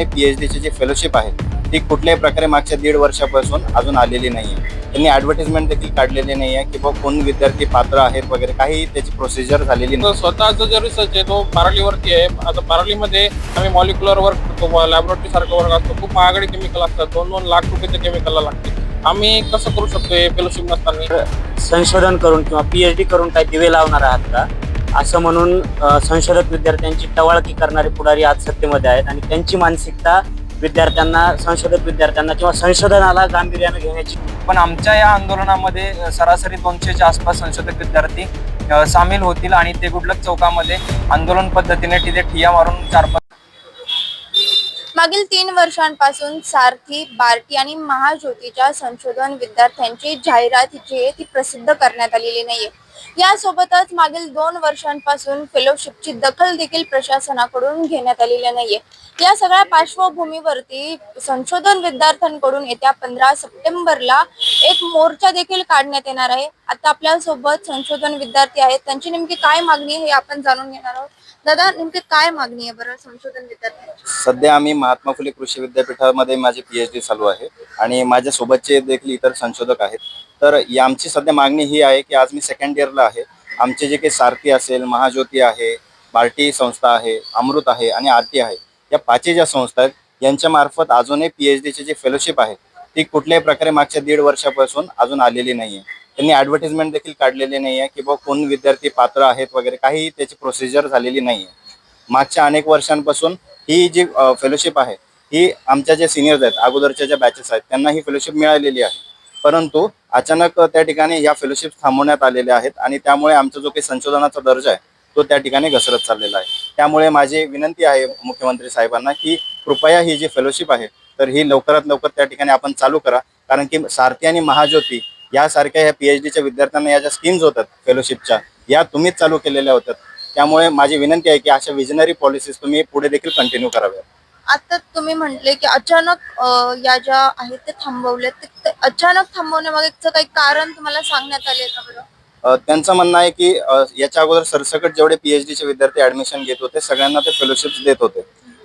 H डीचे जे fellowship आहे ती कुठल्याही प्रकारे मागच्या दीड वर्षापासून अजून आलेली नाही आहे त्यांनी ॲडव्हर्टिजमेंट देखील काढलेली नाही आहे की बाबा कोण विद्यार्थी पात्र आहेत वगैरे काही त्याची प्रोसिजर झालेली नाही. तो स्वतःचा जो रिसर्च आहे तो बारावीवरती आहे. आता बारावीमध्ये आम्ही मॉलिक्युलर वर्क करतो लॅबोरेटरी सारखं वर्क असतो. खूप महागडे केमिकल असतात दोन दोन लाख रुपये केमिकलला लागते आम्ही कसं करू शकतो हे फेलोशिप नसताना? संशोधन करून किंवा पीएच डी करून काही दिवे लावणार आहात का? असं म्हणून संशोधक विद्यार्थ्यांची टवाळकी करणारे पुढारी आज सत्तेमध्ये आहेत आणि त्यांची मानसिकता विद्यार्थ्यांना संशोधक विद्यार्थ्यांना किंवा संशोधनाला गांभीर्यानं घेण्याची पण आमच्या या आंदोलनामध्ये सरासरी दोनशेच्या आसपास संशोधक विद्यार्थी सामील होतील आणि ते गुडलक चौकामध्ये आंदोलन पद्धतीने तिथे ठिया मारून चार पाच मागील तीन वर्षांपासून सारथी बार्टी आणि महाज्योतीच्या संशोधन विद्यार्थ्यांची जाहिरात जी आहे ती प्रसिद्ध करण्यात आलेली नाहीये. यासोबतच मागील दोन वर्षांपासून फेलोशिपची दखल देखील प्रशासनाकडून घेण्यात आलेली नाहीये. या सगळ्या पार्श्वभूमीवरती संशोधन विद्यार्थ्यांकडून येत्या पंधरा सप्टेंबरला एक मोर्चा देखील काढण्यात येणार आहे. आता आपल्यासोबत संशोधन विद्यार्थी आहेत. त्यांची नेमकी काय मागणी आहे हे आपण जाणून घेणार आहोत. दादा नेमकी काय मागणी आहे बरं संशोधन विद्यार्थ्यांची? सध्या आम्ही महात्मा फुले कृषी विद्यापीठामध्ये माझी पीएचडी डी चालू आहे आणि माझ्या सोबतचे देखील इतर संशोधक आहेत. तर या आमची सध्या मागणी ही आहे की आज मी सेकंड इयरला आहे. आमचे जे काही सारथी असेल महाज्योती आहे बार्टी संस्था आहे अमृत आहे आणि आरती आहे या पाचही ज्या संस्था आहेत यांच्या मार्फत अजूनही पी एच डीची जी फेलोशिप आहे ती कुठल्याही प्रकारे मागच्या दीड वर्षापासून अजून आलेली नाही आहे त्यांनी ॲडव्हर्टिजमेंट देखील काढलेली नाही आहे की बाबा कोण विद्यार्थी पात्र आहेत वगैरे काही त्याची प्रोसिजर झालेली नाही आहे मागच्या अनेक वर्षांपासून ही जी फेलोशिप आहे ही आमच्या ज्या सिनियर्स आहेत अगोदरच्या ज्या बॅचेस आहेत त्यांना ही फेलोशिप मिळालेली आहे. परंतु अचानक त्या ठिकाणी या फेलोशिप थांबवण्यात आलेल्या आहेत आणि त्यामुळे आमचा जो काही संशोधनाचा दर्जा आहे तो त्या ठिकाणी घसरत चाललेला आहे. त्यामुळे माझी विनंती आहे मुख्यमंत्री साहेबांना की कृपया ही जी फेलोशिप आहे तर ही लवकरात लवकर त्या ठिकाणी आपण चालू करा. कारण की सारथी आणि महाज्योती यासारख्या ह्या पी एच डीच्या विद्यार्थ्यांना या ज्या स्कीम्स होतात फेलोशिपच्या या तुम्हीच चालू केलेल्या होत्या त्यामुळे माझी विनंती आहे की अशा विजनरी पॉलिसीज तुम्ही पुढे देखील कंटिन्यू कराव्या आता तुम्ही म्हटले की अचानक अ, या ज्या आहेत ते थांबवले ते अचानक थांबवण्यामागेचं काही कारण तुम्हाला सांगण्यात आले का बरं? अ, त्यांचं म्हणणं आहे की अ, याच्या अगोदर सरसकट जेवढे पी एच विद्यार्थी ऍडमिशन घेत होते सगळ्यांना ते फेलोशिप्स देत होते.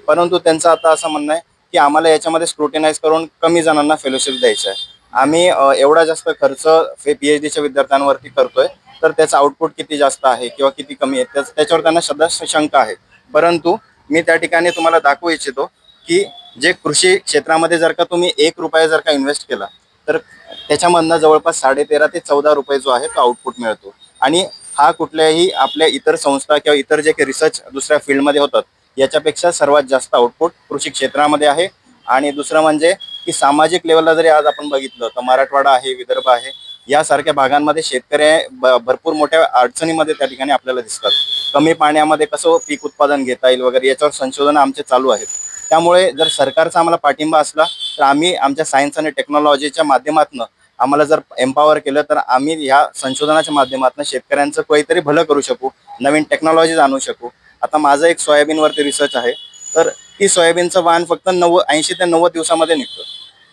परंतु त्यांचं आता असं म्हणणं आहे की आम्हाला याच्यामध्ये स्क्रुटिनाइज करून कमी जणांना फेलोशिप द्यायचं आहे. आम्ही अ, एवढा जास्त खर्च पी एच विद्यार्थ्यांवरती करतोय तर त्याचं आउटपुट किती जास्त आहे किंवा किती कमी आहे त्याच- त्याच्यावर त्यांना सध्या शंका आहे. परंतु मी त्या ठिकाणी तुम्हाला दाखवू इच्छितो की जे कृषी क्षेत्रामध्ये जर का तुम्ही एक रुपया जर का इन्व्हेस्ट केला तर त्याच्यामधनं जवळपास साडे तेरा ते चौदा रुपये जो आहे तो आउटपुट मिळतो. आणि हा कुठल्याही आपल्या इतर संस्था किंवा इतर जे काही रिसर्च दुसऱ्या फील्डमध्ये होतात याच्यापेक्षा सर्वात जास्त आउटपुट कृषी क्षेत्रामध्ये आहे. आणि दुसरं म्हणजे की सामाजिक लेवलला जरी आज आपण बघितलं तर मराठवाडा आहे विदर्भ आहे यासारख्या भागांमध्ये शेतकरी ब- भरपूर मोठ्या अडचणीमध्ये त्या ठिकाणी आपल्याला दिसतात. कमी पाण्यामध्ये कसं पीक उत्पादन घेता येईल वगैरे याच्यावर संशोधन आमचे चालू आहेत. त्यामुळे जर सरकारचा आम्हाला पाठिंबा असला तर आम्ही आमच्या सायन्स आणि टेक्नॉलॉजीच्या माध्यमातून आम्हाला जर एम्पॉवर केलं तर आम्ही ह्या संशोधनाच्या माध्यमातून शेतकऱ्यांचं काहीतरी भलं करू शकू नवीन टेक्नॉलॉजीज आणू शकू. आता माझं एक सोयाबीनवरती रिसर्च आहे. तर ती सोयाबीनचं वाण फक्त नव्वद ऐंशी ते नव्वद दिवसामध्ये निघतं.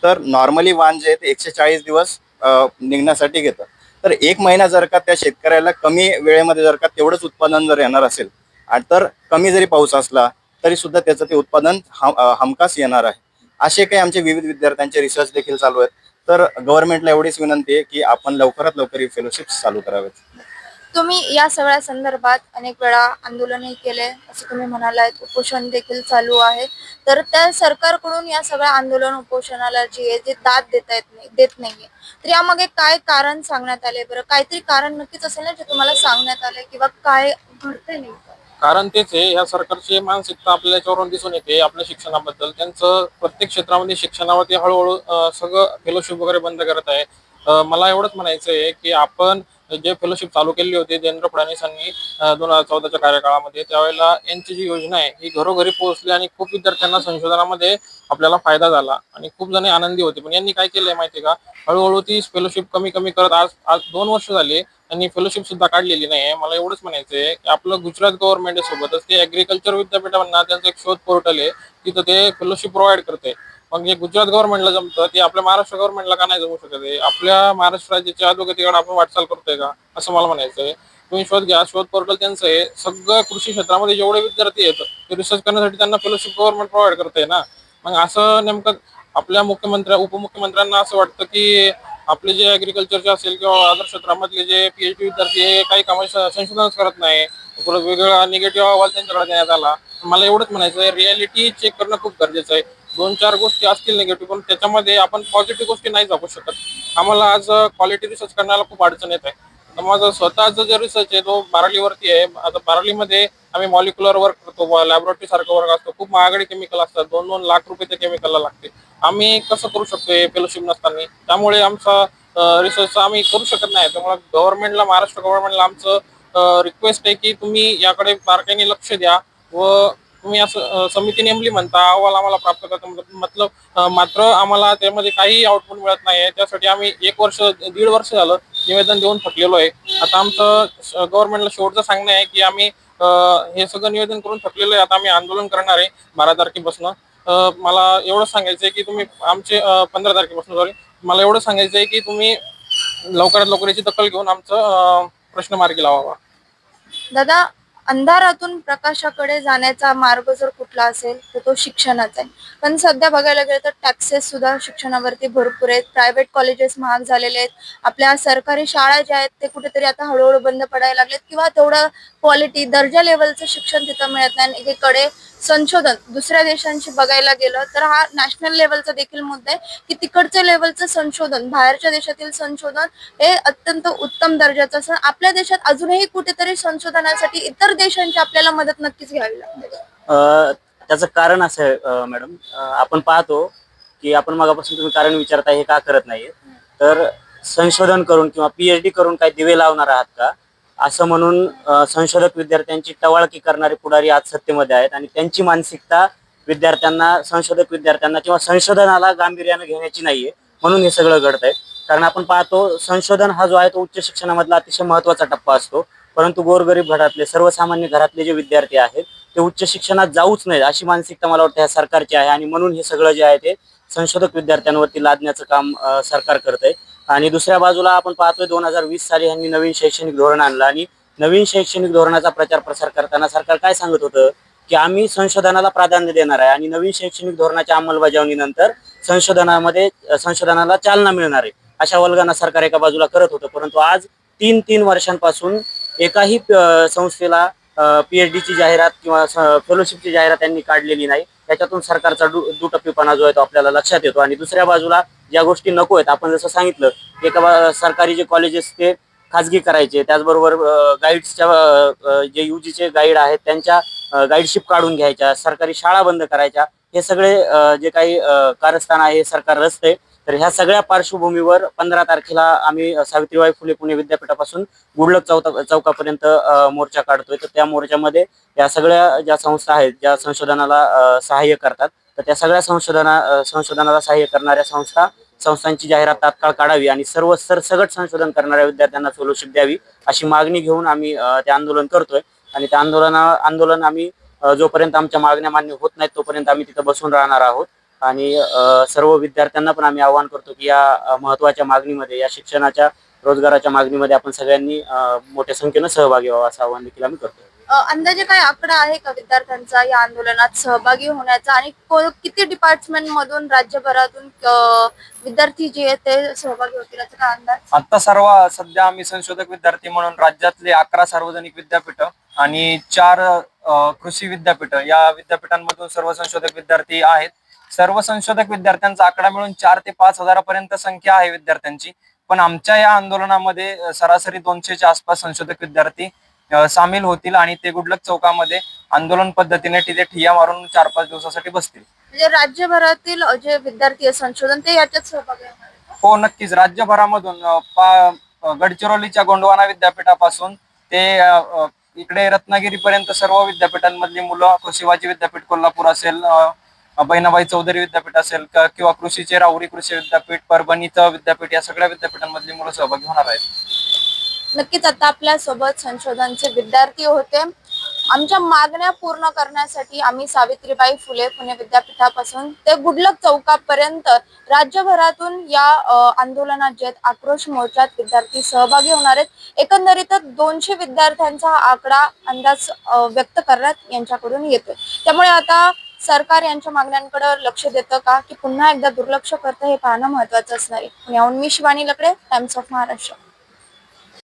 तर नॉर्मली वाण जे आहे ते एकशे चाळीस दिवस निघण्यासाठी घेतात. तर एक महिना जर का त्या शेतकऱ्याला कमी वेळेमध्ये जर का तेवढंच उत्पादन जर येणार असेल आणि तर कमी जरी पाऊस असला तरी सुद्धा त्याचं ते उत्पादन हमखास येणार आहे. असे काही आमचे विविध विद्यार्थ्यांचे रिसर्च देखील चालू आहेत. तर गव्हर्नमेंटला एवढीच विनंती आहे की आपण लवकरात लवकर ही फेलोशिप चालू करावेत. तुम्ही या सगळ्या संदर्भात अनेक वेळा आंदोलनही केले असं तुम्ही म्हणालात. उपोषण देखील चालू आहे. तर त्या सरकारकडून या सगळ्या आंदोलन उपोषणाला जी आहे जे दाद देता येत नाही देत नाहीये. तर यामागे काय कारण सांगण्यात आले? बरं काहीतरी कारण नक्कीच असेल ना जे तुम्हाला सांगण्यात आले किंवा काय घडतंय नेमकं? कारण तेच आहे या सरकारची मानसिकता आपल्या याच्यावरून दिसून येते आपल्या शिक्षणाबद्दल. त्यांचं प्रत्येक क्षेत्रामध्ये शिक्षणावरती हळूहळू अं, सगळं फेलोशिप वगैरे बंद करत आहे. अं, मला एवढंच म्हणायचं आहे की आपण जे फेलोशिप चालू केली होती देवेंद्र फडणवीसांनी दोन हजार चौदाच्या कार्यकाळामध्ये त्यावेळेला यांची जी योजना आहे ही घरोघरी पोहोचली आणि खूप विद्यार्थ्यांना संशोधनामध्ये आपल्याला फायदा झाला आणि खूप जण आनंदी होते. पण यांनी काय केलंय माहितीये का? हळूहळू ती फेलोशिप कमी कमी करत आज आज दोन वर्ष झाली त्यांनी फेलोशिप सुद्धा काढलेली नाही मला एवढंच म्हणायचं आहे की आपलं गुजरात गव्हर्नमेंट सोबतच ते ऍग्रिकल्चर विद्यापीठांना त्यांचं एक शोध पोर्टल आहे. तिथं ते फेलोशिप प्रोव्हाइड करते मग जे गुजरात गव्हर्नमेंटला जमतं ते आपल्या महाराष्ट्र गव्हर्नमेंटला का नाही जमू शकत आहे आपल्या महाराष्ट्र राज्याच्या अधोगतीकडे आपण वाटचाल करतोय का? असं मला म्हणायचं आहे तुम्ही शोध घ्या शोध पोर्टल त्यांचं आहे. सगळं कृषी क्षेत्रामध्ये जेवढे विद्यार्थी आहेत ते रिसर्च करण्यासाठी त्यांना फेलोशिप गव्हर्नमेंट प्रोव्हाइड करते ना? मग असं नेमकं आपल्या मुख्यमंत्र्या उपमुख्यमंत्र्यांना असं वाटतं की आपले जे ऍग्रिकल्चरचे असेल किंवा other क्षेत्रामधले J P H D विद्यार्थी हे काही कामाचे संशोधनच करत नाही. वेगवेगळा निगेटिव्ह अहवाल त्यांच्याकडे देण्यात आला. मला एवढंच म्हणायचं आहे रियालिटी चेक करणं खूप गरजेचं आहे. दोन चार गोष्टी असतील निगेटिव्ह पण त्याच्यामध्ये आपण पॉझिटिव्ह गोष्टी नाही दाखवू शकत. आम्हाला आज क्वालिटी रिसर्च करण्याला खूप अडचण येत आहे. तर माझा स्वतःचा जो रिसर्च आहे तो बारालीवरती आहे. आता बारालीमध्ये आम्ही मॉलिक्युलर वर्क करतो लॅबोरेटरी सारखं वर्क असतो. खूप महागडे केमिकल असतात. दोन दोन लाख रुपये ते केमिकलला लागते. आम्ही कसं करू शकतो फेलोशिप नसताना? त्यामुळे आमचा रिसर्च आम्ही करू शकत नाही. त्यामुळे गव्हर्नमेंटला महाराष्ट्र गव्हर्नमेंटला आमचं रिक्वेस्ट आहे की तुम्ही याकडे बारकाईने लक्ष द्या व तुम्ही असं समिती नेमली म्हणता अहवाल आम्हाला प्राप्त करता मतलब- मतलब मात्र आम्हाला त्यामध्ये काही आउटपुट मिळत नाही आहे. त्यासाठी आम्ही एक वर्ष दीड वर्ष झालं निवेदन देऊन थकलेलो आहे. आता आमचं गव्हर्नमेंटला शेवटचं सांगणं आहे की आम्ही हे सगळं निवेदन करून थकलेलो आहे. आता आम्ही आंदोलन करणार आहे बारा तारखेपासून. मला एवढं सांगायचं आहे की तुम्ही आमचे पंधरा तारखेपासून सॉरी मला एवढं सांगायचं आहे की तुम्ही लवकरात लवकर याची दखल घेऊन आमचं प्रश्न मार्गी लावावा. दादा अंधारातून प्रकाशाकडे जाण्याचा मार्ग जर कुठला असेल तर तो शिक्षणाचा आहे. पण सध्या बघायला गेलं तर टॅक्सेस सुद्धा शिक्षणावरती भरपूर आहेत. प्रायव्हेट कॉलेजेस महाग झालेले आहेत. आपल्या सरकारी शाळा ज्या आहेत ते कुठेतरी आता हळूहळू बंद पडायला लागलेत. किंवा तेवढं क्वालिटी दर्जा लेवलचं शिक्षण तिथं मिळत नाही. आणि एकीकडे संशोधन दुसऱ्या देशांशी बघायला गेलं तर हा नॅशनल लेवलचा देखील मुद्दा आहे की तिकडच्या लेवलचं संशोधन बाहेरच्या देशातील संशोधन हे अत्यंत उत्तम दर्जाचं असं आपल्या देशात अजूनही कुठेतरी संशोधनासाठी इतर देशांची आपल्याला मदत नक्कीच घ्यावी लागते. त्याचं कारण असं आहे मॅडम. आपण पाहतो की आपण मगापासून तुम्ही कारण विचारताय हे का करत नाहीये? तर संशोधन करून किंवा पीएचडी करून काही दिवे लावणार आहात का? असं म्हणून संशोधक विद्यार्थ्यांची टवाळकी करणारे पुढारी आज सत्तेमध्ये आहेत आणि त्यांची मानसिकता विद्यार्थ्यांना संशोधक विद्यार्थ्यांना किंवा संशोधनाला गांभीर्यानं घेण्याची नाहीये म्हणून हे सगळं घडत आहे. कारण आपण पाहतो संशोधन हा जो आहे तो उच्च शिक्षणामधला अतिशय महत्त्वाचा टप्पा असतो. परंतु गोरगरीब घरातले सर्वसामान्य घरातले जे विद्यार्थी आहेत ते उच्च शिक्षणात जाऊच नाहीत अशी मानसिकता मला वाटतं ह्या सरकारची आहे आणि म्हणून हे सगळं जे आहे ते संशोधक विद्यार्थ्यांवरती लादण्याचं काम सरकार करत आहे आणि दुसऱ्या बाजूला आपण पाहतोय दोन हजार वीस साली यांनी नवीन शैक्षणिक धोरण आणलं. आणि नवीन शैक्षणिक धोरणाचा प्रचार प्रसार करताना सरकार काय सांगत होतं? की आम्ही संशोधनाला प्राधान्य देणार आहे आणि नवीन शैक्षणिक धोरणाच्या अंमलबजावणीनंतर संशोधनामध्ये संशोधनाला चालना मिळणार आहे. अशा वल्गना सरकार एका बाजूला करत होतं. परंतु आज तीन तीन वर्षांपासून एकाही अ, संस्थेला पीएचडीची जाहिरात किंवा फेलोशिपची जाहिरात त्यांनी काढलेली नाही. त्याच्यातून सरकारचा दु दुटप्पीपणा जो आहे तो आपल्याला लक्षात येतो. आणि दुसऱ्या बाजूला ज्या गोष्टी नको आहेत आपण जसं सांगितलं की एका बा- सरकारी जे कॉलेजेस ते खाजगी करायचे त्याचबरोबर गाईड्सच्या जे युजीचे गाईड आहेत त्यांच्या गाईडशिप काढून घ्यायच्या सरकारी शाळा बंद करायच्या हे सगळे जे काही कारस्थान आहे हे सरकार रचते तर ह्या सगळ्या पार्श्वभूमीवर पंधरा तारखेला आम्ही सावित्रीबाई फुले पुणे विद्यापीठापासून गुडलक चौका चौकापर्यंत मोर्चा काढतोय. तर त्या मोर्चामध्ये या सगळ्या ज्या संस्था आहेत ज्या संशोधनाला सहाय्य करतात तर त्या सगळ्या संशोधना संशोधनाला सहाय्य करणाऱ्या संस्था संस्थांची जाहिरात तात्काळ काढावी आणि सर्व सरसगट संशोधन करणाऱ्या विद्यार्थ्यांना फेलोशिप द्यावी अशी मागणी घेऊन आम्ही ते आंदोलन करतोय. आणि त्या आंदोलना आंदोलन आम्ही जोपर्यंत आमच्या मागण्या मान्य होत नाहीत तोपर्यंत आम्ही तिथं बसून राहणार आहोत. आणि सर्व विद्यार्थ्यांना पण आम्ही आवाहन करतो की या अ, महत्त्वाच्या मागणीमध्ये या शिक्षणाच्या रोजगाराच्या मागणीमध्ये आपण सगळ्यांनी मोठ्या संख्येनं सहभागी व्हावं असं आवाहन देखील आम्ही करतो. अंदाजे काय आकडा आहे का विद्यार्थ्यांचा या आंदोलनात सहभागी होण्याचा? आणि को- किती डिपार्टमेंट मधून राज्यभरातून विद्यार्थी जे आहेत ते सहभागी होतील याचा काय अंदाज? आता सर्व सध्या आम्ही संशोधक विद्यार्थी म्हणून राज्यातले अकरा सार्वजनिक विद्यापीठ आणि चार कृषी विद्यापीठ या विद्यापीठांमधून सर्व संशोधक विद्यार्थी आहेत. सर्व संशोधक विद्यार्थ्यांचा आकडा मिळून चार ते पाच हजारापर्यंत संख्या आहे विद्यार्थ्यांची. पण आमच्या या आंदोलनामध्ये सरासरी दोनशेच्या आसपास संशोधक विद्यार्थी सामील होतील आणि ते गुडलक चौकामध्ये आंदोलन पद्धतीने तिथे ठिया मारून चार पाच दिवसासाठी बसतील. म्हणजे राज्यभरातील जे विद्यार्थी संशोधन ते याच्यात सहभागी? हो नक्कीच. राज्यभरामधून गडचिरोलीच्या गोंडवाना विद्यापीठापासून ते इकडे रत्नागिरी पर्यंत सर्व विद्यापीठांमधली मुलं कृषिवाची विद्यापीठ कोल्हापूर असेल बहिणाबाई चौधरी विद्यापीठ असेल किंवा कृषीचे राऊरी कृषी विद्यापीठ परभणीचं विद्यापीठ या सगळ्या विद्यापीठांमधली मुलं सहभागी होणार आहेत? नक्कीच आता आपल्यासोबत संशोधनचे विद्यार्थी होते. आमच्या मागण्या पूर्ण करण्यासाठी आम्ही सावित्रीबाई फुले पुणे विद्यापीठापासून ते गुडलक चौकापर्यंत राज्यभरातून या आंदोलनात जे आहेत, आक्रोश मोर्चात विद्यार्थी सहभागी होणार आहेत. एकंदरीतच दोनशे विद्यार्थ्यांचा हा आकडा अंदाज व्यक्त करण्यात यांच्याकडून येतोय. त्यामुळे आता सरकार यांच्या मागण्यांकडे लक्ष देतं का? की पुन्हा एकदा दुर्लक्ष करतं हे पाहणं महत्वाचं असणार आहे. पुण्याहून मी शिवानी लकडे टाइम्स ऑफ महाराष्ट्र